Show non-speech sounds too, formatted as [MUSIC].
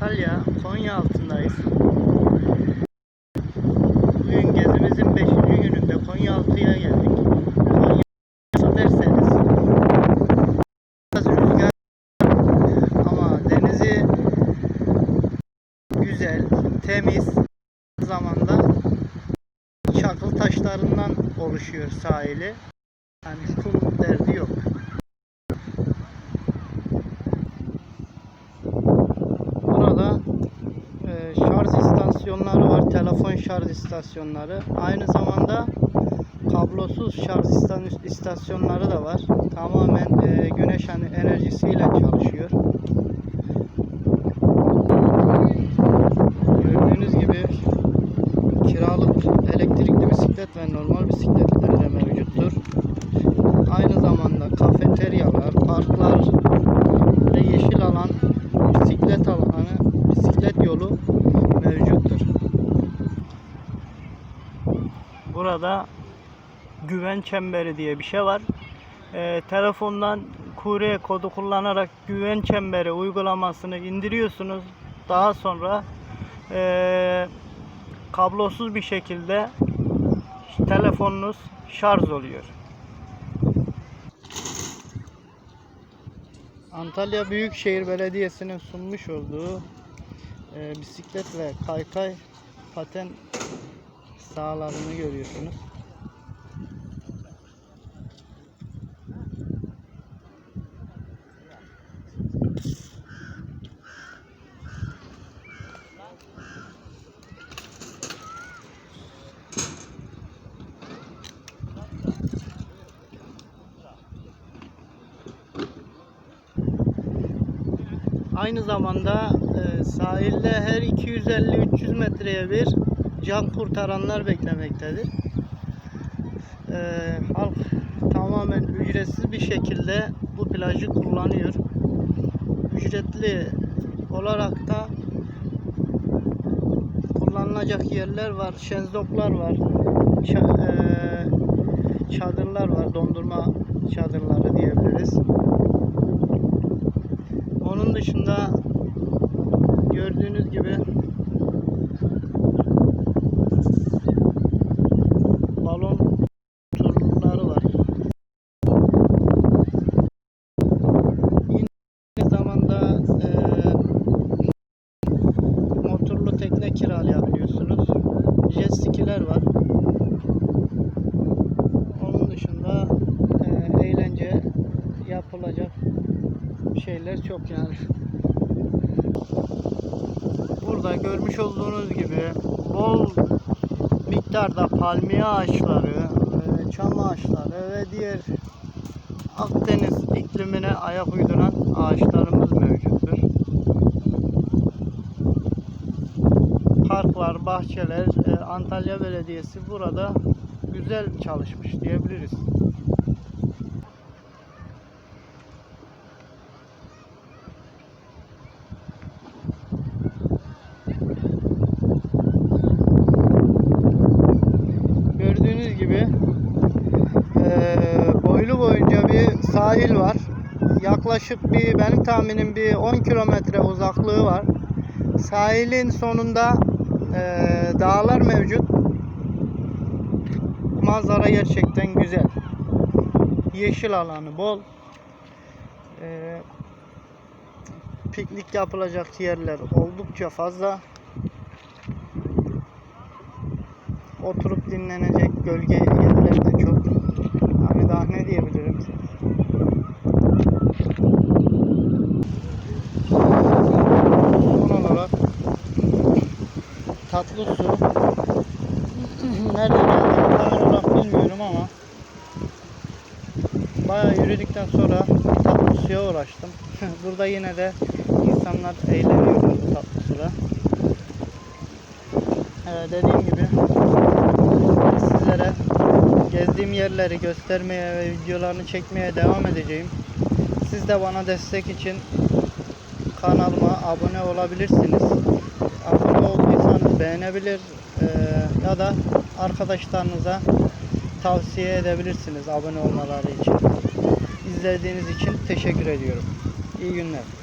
Antalya, Konya altındayız. Bugün gezimizin 5. gününde Konya altıya geldik. Konya altı derseniz biraz rüzgar ama denizi güzel, temiz zamanda çakıl taşlarından oluşuyor sahili. Yani kum derdi yok. Burada e, şarj istasyonları var. Telefon şarj istasyonları. Aynı zamanda kablosuz şarj istasyonları da var. Tamamen e, güneş enerjisiyle çalışıyor. Gördüğünüz gibi kiralık elektrikli bisiklet ve normal bisikletler de mevcuttur. Aynı zamanda kafeteryalar, parklar ve yeşil alan, bisiklet alanı, bisiklet yolu mevcuttur. Burada güven çemberi diye bir şey var. Ee, telefondan QR kodu kullanarak güven çemberi uygulamasını indiriyorsunuz. Daha sonra ee, kablosuz bir şekilde telefonunuz şarj oluyor. Antalya Büyükşehir Belediyesi'nin sunmuş olduğu e, bisiklet ve kaykay paten sahalarını görüyorsunuz. Aynı zamanda e, sahilde her 250-300 metreye bir can kurtaranlar beklemektedir. E, halk tamamen ücretsiz bir şekilde bu plajı kullanıyor. Ücretli olarak da kullanılacak yerler var, şenzoklar var, e, çadırlar var, dondurma çadırları diyebiliriz. Onun dışında gördüğünüz gibi balon turları var. Aynı zamanda eee, motorlu tekne kiralayabiliyorsunuz. Jet skiler var. Onun dışında eee, eğlence yapılacak şeyler çok yani. Burada görmüş olduğunuz gibi bol miktarda palmiye ağaçları, e, çam ağaçları ve diğer Akdeniz iklimine ayak uyduran ağaçlarımız mevcuttur. Parklar, bahçeler, e, Antalya Belediyesi burada güzel çalışmış diyebiliriz. Gördüğünüz gibi eee, boylu boyunca bir sahil var. Yaklaşık bir benim tahminim bir 10 kilometre uzaklığı var. Sahilin sonunda eee, dağlar mevcut. Manzara gerçekten güzel. Yeşil alanı bol. Eee, piknik yapılacak yerler oldukça fazla. oturup dinlenecek gölge yerleri de çok. Tatlı su. [CLEARS THROAT] Nerede geldiğini tam olarak bilmiyorum ama bayağı yürüdükten sonra tatlı suya uğraştım. [LAUGHS] Burada yine de insanlar eğleniyor bu tatlı suda. Evet, dediğim gibi sizlere gezdiğim yerleri göstermeye ve videolarını çekmeye devam edeceğim. Siz de bana destek için kanalıma abone olabilirsiniz. Beğenebilir eee, ya da arkadaşlarınıza tavsiye edebilirsiniz abone olmaları için. İzlediğiniz için teşekkür ediyorum. İyi günler.